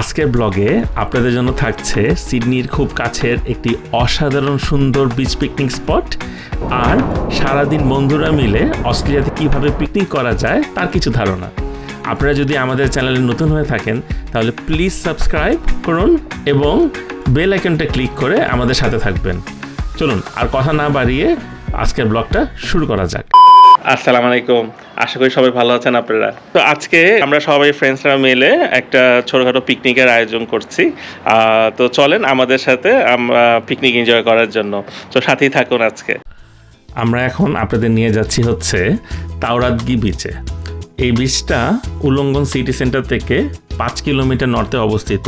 আজকের ব্লগে আপনাদের জন্য থাকছে সিডনির খুব কাছের একটি অসাধারণ সুন্দর বিচ পিকনিক স্পট আর সারাদিন বন্ধুরা মিলে অস্ট্রেলিয়াতে কীভাবে পিকনিক করা যায় তার কিছু ধারণা। আপনারা যদি আমাদের চ্যানেলে নতুন হয়ে থাকেন, তাহলে প্লিজ সাবস্ক্রাইব করুন এবং বেল আইকনটা ক্লিক করে আমাদের সাথে থাকবেন। চলুন, আর কথা না বাড়িয়ে আজকের ব্লগটা শুরু করা যাক। আসসালামু আলাইকুম। আশা করি সবাই ভালো আছেন আপনারা। তো আজকে আমরা সবাই ফ্রেন্ডসরা মিলে একটা ছোটোখাটো পিকনিকের আয়োজন করছি। তো চলেন আমাদের সাথে আমরা পিকনিক এনজয় করার জন্য। তো সাথেই থাকুন আজকে। আমরা এখন আপনাদের নিয়ে যাচ্ছি হচ্ছে তাওরাতগি বিচে এই বিচটা উলঙ্গন সিটি সেন্টার থেকে পাঁচ কিলোমিটার নর্থে অবস্থিত,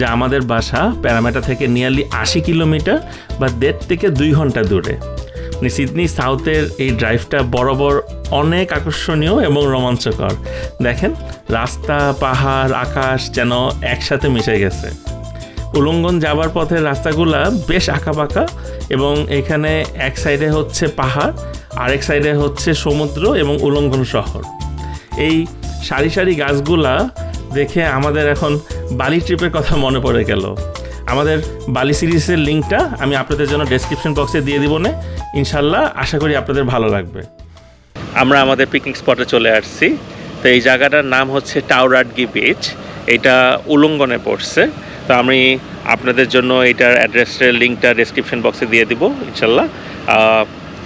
যা আমাদের বাসা প্যারামেটা থেকে নিয়ারলি আশি কিলোমিটার বা দেড় থেকে দুই ঘণ্টা দূরে। সিডনি সাউথের এই ড্রাইভটা বরাবর অনেক আকর্ষণীয় এবং রোমাঞ্চকর। দেখেন, রাস্তা, পাহাড়, আকাশ যেন একসাথে মিশে গেছে। উলঙ্গন যাবার পথের রাস্তাগুলা বেশ আঁকাবাঁকা এবং এখানে এক সাইডে হচ্ছে পাহাড়, আরেক সাইডে হচ্ছে সমুদ্র এবং উলঙ্গন শহর। এই সারি সারি গাছগুলা দেখে আমাদের এখন বালি ট্রিপের কথা মনে পড়ে গেল। আমাদের বালি সিরিজের লিঙ্কটা আমি আপনাদের জন্য ডেসক্রিপশন বক্সে দিয়ে দিব না। ইনশাল্লাহ আশা করি আপনাদের ভালো লাগবে। আমরা আমাদের পিকনিক স্পটে চলে আসছি। তো এই জায়গাটার নাম হচ্ছে টাউরাটগি বিচ এটা উলঙ্গনে পড়ছে। তো আমি আপনাদের জন্য এটার অ্যাড্রেসের লিঙ্কটা ডেসক্রিপশন বক্সে দিয়ে দিব, ইনশাল্লাহ।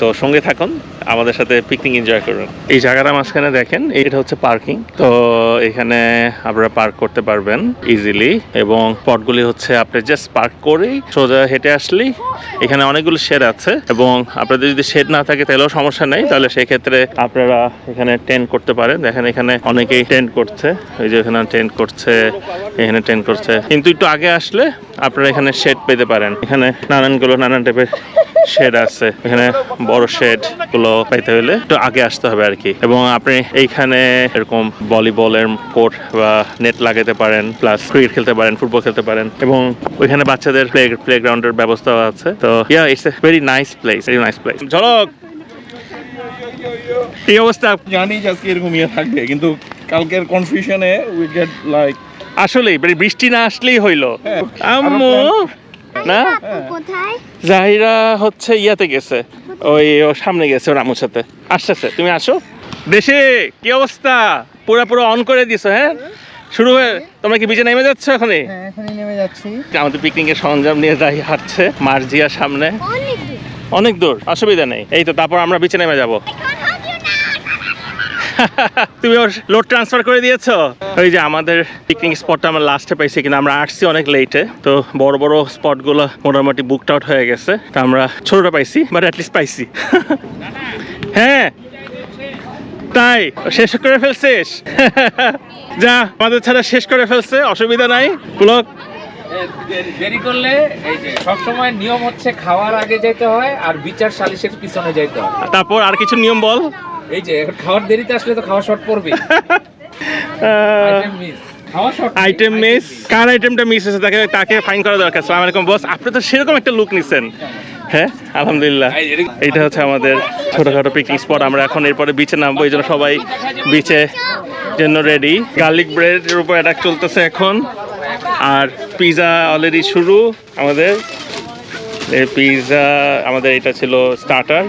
তো সঙ্গে থাকুন, আমাদের সাথে পিকনিক এনজয় করুন। এই জায়গাটা মাঝখানে দেখেন, এটা হচ্ছে পার্কিং তো এখানে আপনারা পার্ক করতে পারবেন ইজিলি এবং স্পটগুলি হচ্ছে আপনি জাস্ট পার্ক করেই সোজা হেঁটে আসলেই এখানে অনেকগুলো শেড আছে এবং আপনাদের যদি শেড না থাকে তাহলেও সমস্যা নেই, তাহলে সেক্ষেত্রে আপনারা এখানে টেন্ট করতে পারেন। দেখেন এখানে অনেকেই টেন্ট করছে, এই যে এখানে টেন্ট করছে, এখানে টেন্ট করছে। কিন্তু একটু আগে আসলে আপনারা এখানে শেড পেতে পারেন। এখানে নানানগুলো নানান টাইপের শেড আছে। এখানে বড় শেডগুলো পাইতে হলে একটু আগে আসতে হবে আর কি। এবং আপনি এইখানে এরকম ভলিবলের কোর্ট বা নেট লাগাতে পারেন প্লাস ক্রিকেট খেলতে পারেন ফুটবল খেলতে পারেন। এবং ওইখানে বাচ্চাদের প্লে প্লে গ্রাউন্ডের ব্যবস্থাও আছে। তো yeah it's a very nice place very nice place ঝলক! কি অবস্থা জানি যে আজকে এরকম ইয়ে থাকবে কিন্তু কালকের কনফিউশনে উই গেট লাইক আসলেই মানে বৃষ্টি না আসলেই হইল। হ্যাঁ, আম্মু! না। জাহিরা হচ্ছে ইয়াতে গেছে। ওই ও সামনে গেছে ওর আম্মুর সাথে। আসতেছে তুমি আসো। দেশে কি অবস্থা? পুরো পুরো অন করে দিছো হ্যাঁ? শুরু হয়ে তোমরা কি বিচে নেমে যাচ্ছ এখানে হ্যাঁ নেমে যাচ্ছি। আমাদের পিকনিকের সরঞ্জাম নিয়ে যাই হাঁটছে মার্জিয়ার সামনে। অনেক দূর। অনেক দূর অসুবিধা নেই। এই তো তারপর আমরা বিচে নেমে যাব। তুমি ওর লোড ট্রান্সফার করে দিয়েছ? ওই যে আমাদের পিকনিক স্পটটা আমরা লাস্টে পাইছি কিন্তু আমরা আসছি অনেক লেটে তো বড় বড় স্পটগুলো মোটামুটি বুকড আউট হয়ে গেছে। তো আমরা ছোটটা পাইছি বাট অ্যাটলিস্ট পাইছি। হ্যাঁ তাই। শেষ করে ফেলছিস? যা আমাদের ছাড়া শেষ করে ফেলছে অসুবিধা নাই। পুলক দেরি- করলে এই যে সবসময় নিয়ম হচ্ছে খাওয়ার আগে যেতে হয় আর বিচার সালিশের পিছনে যেতে হয়। তারপর আর কিছু নিয়ম বল? এই যে খাওয়ার দেরিতে আসলে তো খাওয়া শর্ট পড়বে আইটেম মিস আইটেম কার আইটেমটা মিস হয়েছে তাকে তাকে ফাইন করা দরকার। সালাম আলাইকুম বস আপনি তো সেরকম একটা লুক নিছেন। হ্যাঁ? আলহামদুলিল্লাহ। এইটা হচ্ছে আমাদের ছোটখাটো পিকনিক স্পট আমরা এখন এরপরে বিচে নামবো এই জন্য সবাই বিচে জন্য রেডি গার্লিক ব্রেডের উপর অ্যাটাক চলতেছে এখন। আর পিজা অলরেডি শুরু আমাদের। পিজা আমাদের এটা ছিল স্টার্টার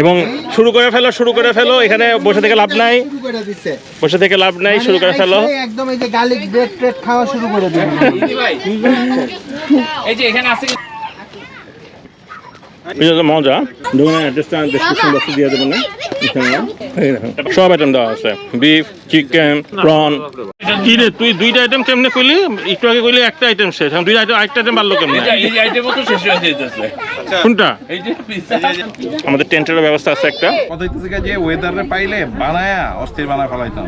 এবং শুরু করে ফেলো শুরু করে ফেলো এখানে বসে থেকে লাভ নাই। শুরু করে দিচ্ছে বসে থেকে লাভ নাই শুরু করে ফেলো। একদম এই যে গার্লিক ব্রেড ট্রেড খাওয়া শুরু করে দিল। এই যে এখানে আছে এটা মজা? দোকানের অ্যাড্রেসটা ডিসক্রিপশন বক্সে দিয়ে দেবেন না এখানে এই দেখুন। সব আইটেম দেওয়া আছে। বিফ চিকেন প্রন কি রে তুই দুইটা আইটেম কেমনে কইলি একটু আগে কইলি একটা আইটেম শেষ। এখন দুইটা আইটেম একটা আইটেম বাড়লো কেমনে? যেতেছে কোনটা? এই যে পিজ্জা আমাদের টেন্টের ব্যবস্থা আছে একটা। কথা হইতেছে যে ওয়েদারে পাইলে বানায়া অস্থির বানায় ফেলাইতাম।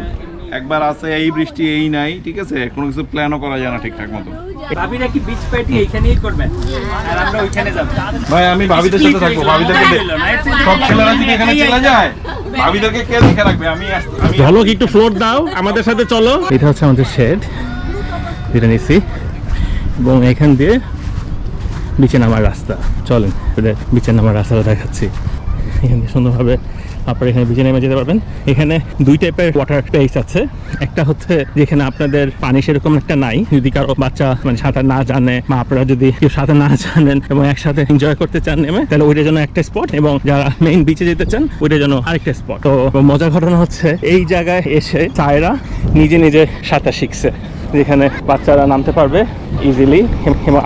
একবার আছে এই বৃষ্টি এই নাই ঠিক আছে? কোনো কিছু প্ল্যানও করা যায় না ঠিকঠাক মতো। ভাবিরা কি বিচ পার্টি এইখানেই করবেন আর আমরা ওইখানে যাব। ভাই আমি ভাবিদের সাথে থাকব। ভাবিদেরকে সব ছেলেরা যদি এখানে চলে যায়? ভাবিদেরকে কে দেখে রাখবে? আমি ঝলক একটু ফ্লোর দাও আমাদের সাথে চলো। এটা হচ্ছে আমাদের শেড যেটা নিছি এবং এখান দিয়ে নিচে নামার রাস্তা। চলেন নিচে নামার রাস্তাটা দেখাচ্ছি। এখান দিয়ে সুন্দরভাবে আপনারা এখানে বিচে নেমে যেতে পারবেন। এখানে দুই টাইপের ওয়াটার প্লেস আছে। একটা হচ্ছে যেখানে আপনাদের পানি সেরকম একটা নাই। যদি কারও বাচ্চা মানে সাঁতার না জানে বা আপনারা যদি কেউ সাঁতার না জানেন এবং একসাথে এনজয় করতে চান নেমে, তাহলে ওইটার জন্য একটা স্পট এবং যারা মেইন বিচে যেতে চান, ওইটার জন্য আরেকটা স্পট তো মজার ঘটনা হচ্ছে, এই জায়গায় এসে চায়রা নিজে নিজে সাঁতার শিখছে। যেখানে বাচ্চারা নামতে পারবে ইজিলি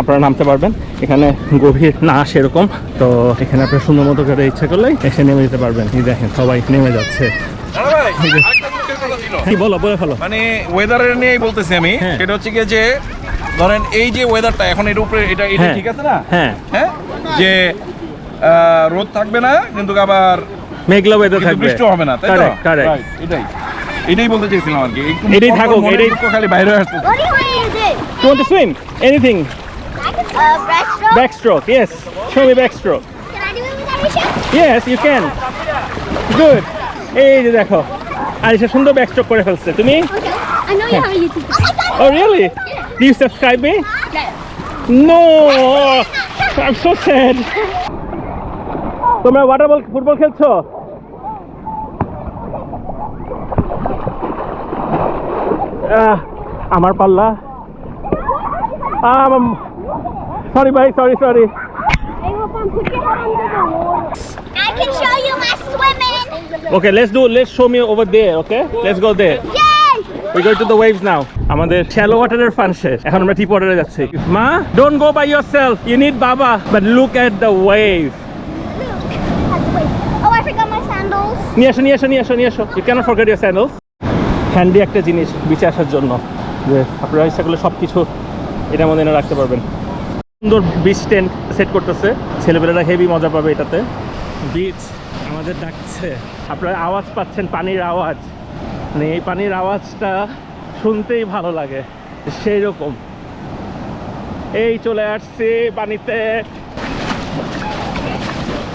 আপনারা নামতে পারবেন। এখানে গভীর না সেরকম তো এখানে আপনার সুন্দর মতো করে ইচ্ছা করলে এসে নেমে যেতে পারবেন। এই দেখেন সবাই নেমে যাচ্ছে। বলো বলে ফেলো। মানে ওয়েদারের নিয়েই বলতেছি আমি হ্যাঁ। সেটা হচ্ছে গিয়ে যে ধরেন এই যে ওয়েদারটা এখন এর উপরে এটা এটা হ্যাঁ। ঠিক আছে না? হ্যাঁ। হ্যাঁ? যে রোদ থাকবে না কিন্তু আবার মেঘলা ওয়েদার থাকবে। বৃষ্টি হবে না তাই তো? কারেক্ট কারেক্ট এটাই। এটাই বলতে চাইছিলাম আর কি এটাই থাকুক, এটাই- খালি বাইরে আসতে do you want to swim? Anything? Uh, breaststroke? Backstroke, yes. Show me backstroke. Can I do it with Alicia? Yes, you can. Good. এই যে দেখো আরিশা সুন্দর ব্যাকস্ট্রোক করে ফেলছে তুমি I know you have a YouTube. Oh really? Do you subscribe me? No. I'm so sad. তোমরা water ball football খেলছো আমার পাল্লা সরি ভাই sorry sorry. I can show you my swimming. Okay, let's do. Let's show me over there. Okay, let's go there. Yay! We go to the waves now. আমাদের shallow ওয়াটারের fun শেষ এখন আমরা deep ওয়াটারে যাচ্ছি মা don't go by yourself you need বাবা but look at the wave Oh, I forgot my sandals. নিয়ে আসো নিয়ে আসো নিয়ে আসো নিয়ে আসো you can't forget your sandals handy একটা জিনিস বিচে আসার জন্য, যে আপনারা ইচ্ছা করলে সব কিছু এটার মধ্যে এনে রাখতে পারবেন। সুন্দর বিচ টেন্ট সেট করতেছে, ছেলেপেলেরা হেভি মজা পাবে এটাতে। বিচ আমাদের ডাকছে। আপনারা আওয়াজ পাচ্ছেন, পানির আওয়াজ। মানে এই পানির আওয়াজটা শুনতেই ভালো লাগে সেই রকম এই চলে আসছি পানিতে।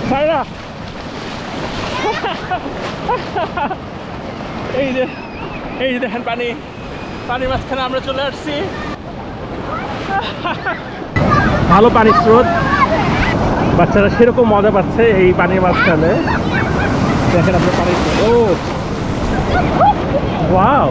এই যে এই যে দেখেন পানি, পানির মাঝখানে আমরা চলে আসছি ভালো পানির স্রোত বাচ্চারা সেরকম মজা পাচ্ছে এই পানির মাঝখানে দেখেন আপনার পানির স্রোত। ও wow.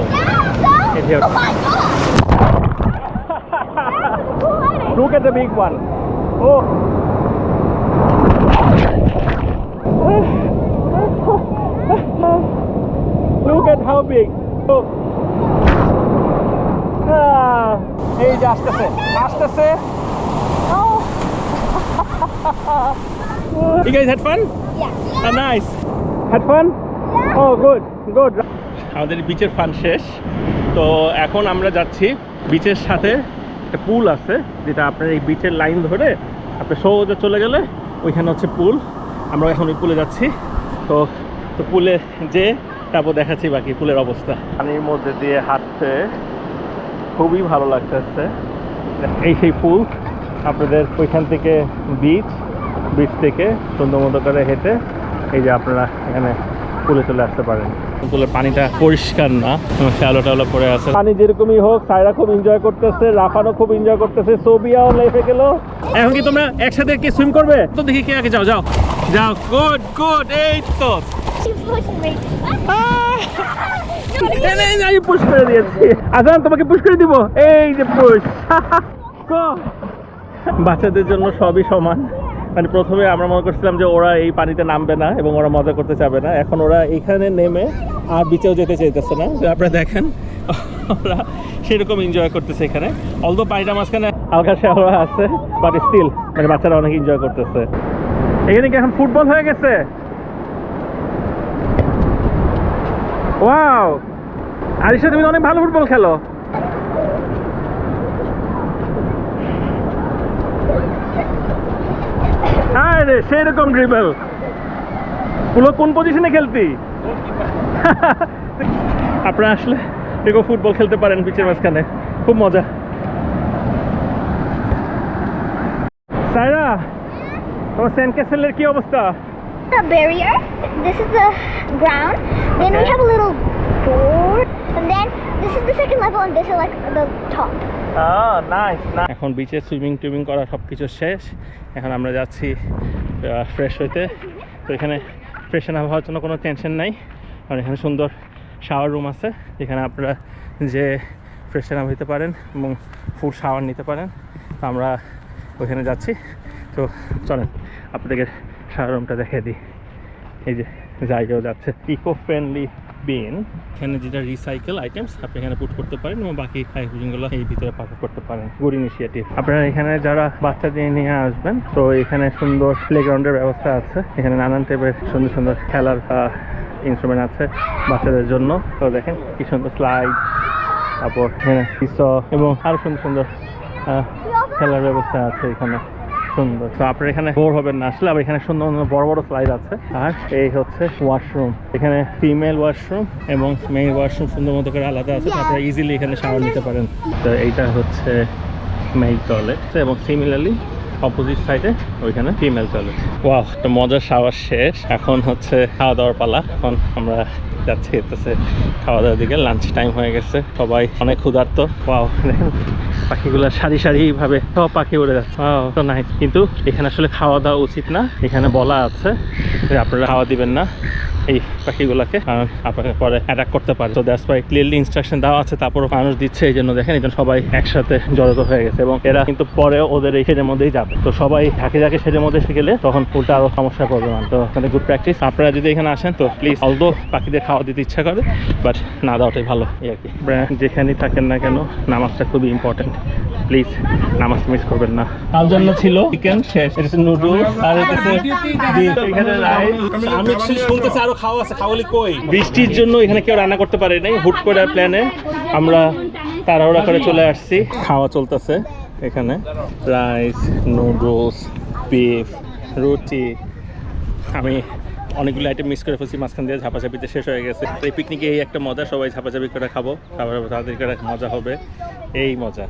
Look at how big. এই যে আসতেছে আসতেছে you guys had fun? Yeah. Oh, nice. Had fun? Yeah. Oh, good, good. আমাদের বিচের ফান শেষ তো এখন আমরা যাচ্ছি বিচের সাথে একটা পুল আছে যেটা আপনার এই বিচের লাইন ধরে আপনি সোজা চলে গেলে ওইখানে হচ্ছে পুল আমরা এখন ওই পুলে যাচ্ছি তো তো পুলে যে তারপর দেখাচ্ছি বাকি পুলের অবস্থা। পানির মধ্যে দিয়ে হাঁটতে খুবই ভালো লাগতেছে। এই সেই পুল আপনাদের ওইখান থেকে বিচ বিচ থেকে সুন্দর মতো করে হেঁটে এই যে আপনারা এখানে পুলে চলে আসতে পারেন। পুলের পানিটা পরিষ্কার না শ্যালো টালো পড়ে আছে। পানি যেরকমই হোক সাইরা খুব এনজয় করতেছে রাফানও খুব এনজয় করতেছে সোবিয়াও লেফে গেল। এখন কি তোমরা একসাথে কি সুইম করবে? তো দেখি কে আগে যাও যাও। যাও গুড গুড এই তো। আমি পুশ করে দিয়েছি। আজান, তোমাকে পুশ করে দিব? এই যে পুশ বাচ্চাদের জন্য সবই সমান। মানে প্রথমে আমরা মনে করছিলাম যে ওরা এই পানিতে নামবে না এবং ওরা মজা করতে চাবে না। এখন ওরা এখানে নেমে আর বিচেও যেতে চাইতেছে না। আপনারা দেখেন, ওরা সেরকম এনজয় করতেছে এখানে। অলদো পানিটা মাঝখানে হালকা শ্যাওড়া আছে বাট স্টিল মানে বাচ্চারা অনেক এনজয় করতেছে। এখানে কি এখন ফুটবল হয়ে গেছে? ওয়াও আরিশা তুমি অনেক ভালো ফুটবল খেলো। হ্যাঁ রে সেরকম ড্রিবল পুরো কোন পজিশনে খেলতি? আপনারা আসলে এরকম ফুটবল খেলতে পারেন বিচের মাঝখানে। খুব মজা। সাইরা তোমার সেন্ট ক্যাসেলের কি অবস্থা? The barrier. This is the ground. Then okay. we have a little door. And then this is the second level, and this is like the top. এখন বিচে সুইমিং টুইমিং করা সব কিছু শেষ। এখন আমরা যাচ্ছি ফ্রেশ হইতে। তো এখানে ফ্রেশন আপ হওয়ার জন্য কোনো টেনশন নাই। কারণ এখানে সুন্দর শাওয়ার রুম আছে। যেখানে আপনারা যে ফ্রেশন আপ হতে পারেন এবং ফুল শাওয়ার নিতে পারেন। তো আমরা ওইখানে যাচ্ছি। তো চলেন আপনাদেরকে শাওয়ার রুমটা দেখিয়ে দিই। এই যে জায়গাও যাচ্ছে। ইকো ফ্রেন্ডলি বিন এখানে যেটা রিসাইকেল আইটেমস আপনি এখানে পুট করতে পারেন এবং বাকি প্যাকেজিংগুলো এই ভিতরে পাকা করতে পারেন। গুড ইনিশিয়েটিভ আপনারা এখানে যারা বাচ্চাদের নিয়ে আসবেন তো এখানে সুন্দর প্লেগ্রাউন্ডের ব্যবস্থা আছে। এখানে নানান টাইপের সুন্দর সুন্দর খেলার ইনস্ট্রুমেন্ট আছে বাচ্চাদের জন্য। তো দেখেন কি সুন্দর স্লাইড তারপর এখানে এবং আরও সুন্দর সুন্দর খেলার ব্যবস্থা আছে এখানে। সুন্দর। তো আপনারা এখানে বোর হবেন না আসলে, আবার এখানে সুন্দর বড় বড় স্লাইড আছে। আর এই হচ্ছে ওয়াশরুম এখানে ফিমেল ওয়াশরুম এবং মেল ওয়াশরুম সুন্দর মতো করে আলাদা আছে। আপনারা ইজিলি এখানে শাওয়ার নিতে পারেন। তো এইটা হচ্ছে মেল টয়লেট এবং সিমিলারলি অপোজিট সাইডে ওইখানে ফিমেল টয়লেট ওয়াও তো মজার শাওয়ার শেষ। এখন হচ্ছে খাওয়া দাওয়ার পালা। এখন আমরা যাচ্ছি হচ্ছে খাওয়া দাওয়ার দিকে। লাঞ্চ টাইম হয়ে গেছে। সবাই অনেক ক্ষুধার্ত। ওয়াও দেখেন, পাখিগুলো সারি সারি ভাবে সব পাখি উড়ে যাচ্ছে। তো নাই কিন্তু এখানে আসলে খাওয়া দাওয়া উচিত না। এখানে বলা আছে যে আপনারা খাওয়া দিবেন না এই পাখিগুলোকে। কারণ আপনাকে পরে অ্যাটাক করতে পারে। তো দ্যাটস ওয়াই ক্লিয়ারলি ইনস্ট্রাকশন দেওয়া আছে। তারপরও মানুষ দিচ্ছে। এই জন্য দেখেন এই সবাই একসাথে জড়ো হয়ে গেছে। এবং এরা কিন্তু পরে ওদের এই মধ্যেই যাবে। তো সবাই ঝাঁকে ঝাঁকে শেডের মধ্যে এসে গেলে তখন ফুলটা আরও সমস্যা করবে না তো এখানে গুড প্র্যাকটিস আপনারা যদি এখানে আসেন, তো প্লিজ অলদো পাখিদের খাওয়া দিতে ইচ্ছা করে বাট না দেওয়াটাই ভালো, এই আর কি। যেখানেই থাকেন না কেন, নামাজটা খুবই ইম্পর্টেন্ট প্লিজ নামাজ মিস করবেন না। কাল জন্য ছিল চিকেন শেষ। এটা নুডল আর এটা এখানে রাইস আমি শুনতেছি, আরও খাওয়া আছে, খাওয়ালি কই? বৃষ্টির জন্য এখানে কেউ রান্না করতে পারে নাই, হুট করে প্ল্যানে আমরা তাড়াহুড়া করে চলে আসছি। খাওয়া চলতেছে। এখানে। রাইস নুডলস বিফ রুটি। আমি অনেকগুলো আইটেম মিস করে ফেলছি মাঝখান দিয়ে ঝাপাঝাপিতে শেষ হয়ে গেছে। তো এই পিকনিকে এই একটা মজা সবাই ঝাপাঝাপি করে খাব। খাবার তাদের করে মজা হবে। এই মজা।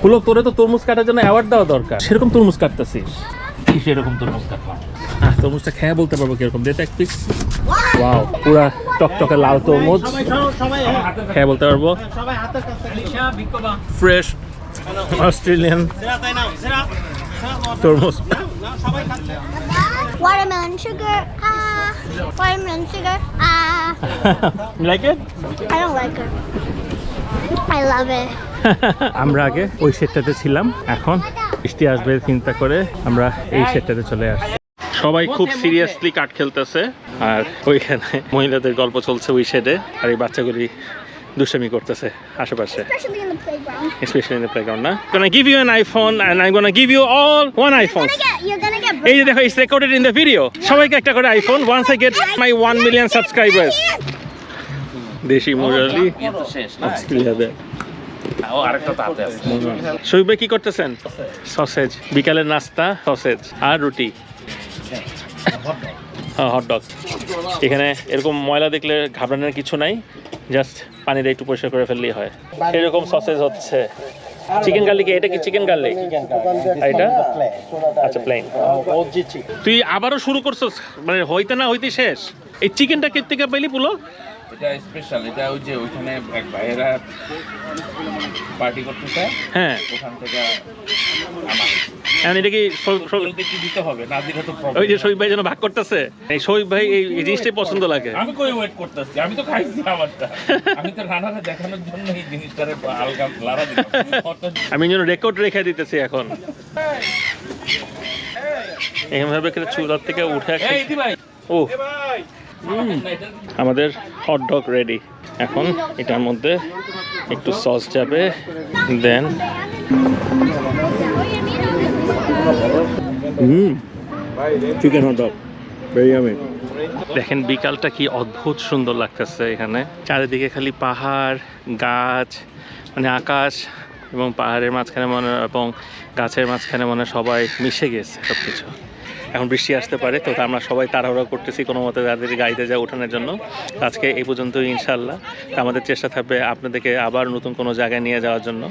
পুলক তোরে তো তরমুজ কাটার জন্য অ্যাওয়ার্ড দেওয়া দরকার। সেরকম তরমুজ কাটতেছিস? কি সেরকম তরমুজ কাটলাম? আহ তরমুজটা খেয়ে বলতে পারব কীরকম? দেটা এক পিস ওয়াও পুরা টকটকে লাল তরমুজ। খেয়ে বলতে পারব। ফ্রেশ অস্ট্রেলিয়ান তরমুজ Watermelon sugar. Ah. Watermelon sugar. Ah. Like it I don't like it. I love it. আমরা আগে ওই সেটটাতে ছিলাম এখন বৃষ্টি আসবে চিন্তা করে আমরা এই সেটটাতে চলে আসছি সবাই খুব সিরিয়াসলি কাঠ খেলতেছে আর ওইখানে মহিলাদের গল্প চলছে ওই শেডে আর এই বাচ্চাগুলি দুষ্টামি করতেছে আশেপাশে। Specially in the playground. না? Gonna give you an iPhone and I'm gonna give you all one iPhone. You're gonna get. You're gonna get. এই যে দেখো it's recorded in the video সবাইকে একটা করে iPhone once I get my one million subscribers দেশি মুরালি ভাই কি করতেছেন? সসেজ বিকালের নাস্তা সসেজ আর রুটি। হ্যাঁ হটডগ এখানে এরকম ময়লা দেখলে ঘাবড়ানোর কিছু নাই। জাস্ট পানি দিয়ে একটু পরিষ্কার করে ফেললেই হয়। এরকম সসেজ হচ্ছে। চিকেন গার্লিক এটা কি চিকেন গার্লিক এটা? আচ্ছা প্লেন তুই আবারও শুরু করছস? মানে হইতে না হইতে শেষ? এই চিকেনটা কে থেকে পাইলি পুলো? এটা স্পেশাল এটা ওই যে ওইখানে এক ভাইয়েরা পার্টি করতেছে। হ্যাঁ। ওখান থেকে আমার। এখন এটা কি দিতে হবে? না দিলে তো ওই যে শহীদ ভাই যেন ভাগ করতেছে। এই শহীদ ভাই এই জিনিসটাই পছন্দ লাগে। আমি কই ওয়েট করতেছি? আমি তো খাইছি আমারটা। আমি তো রান্নাটা দেখানোর জন্য এই জিনিসটারে হালকা লাড়া দিলাম। আমি যেন রেকর্ড রেখে দিতেছি এখন। করে চুলার থেকে উঠে ও। আমাদের হট ডগ রেডি এখন এটার মধ্যে একটু সস যাবে দেন হুম। চিকেন দেখেন বিকালটা কি অদ্ভুত সুন্দর লাগতেছে এখানে। চারিদিকে খালি পাহাড়, গাছ মানে আকাশ এবং পাহাড়ের মাঝখানে মনে এবং গাছের মাঝখানে মনে সবাই মিশে গেছে সব কিছু এখন বৃষ্টি আসতে পারে, তো আমরা সবাই তাড়াহুড়া করতেছি কোনো মতে তাদের গাড়িতে যা ওঠানোর জন্য। আজকে এই পর্যন্ত ইনশাল্লাহ আমাদের চেষ্টা থাকবে আপনাদেরকে আবার নতুন কোনো জায়গায় নিয়ে যাওয়ার জন্য।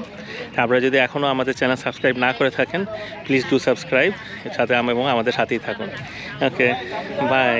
আপনারা যদি এখনও আমাদের চ্যানেল সাবস্ক্রাইব না করে থাকেন প্লিজ ডু সাবস্ক্রাইব সাথে আম- এবং আমাদের সাথেই থাকুন। Okay bye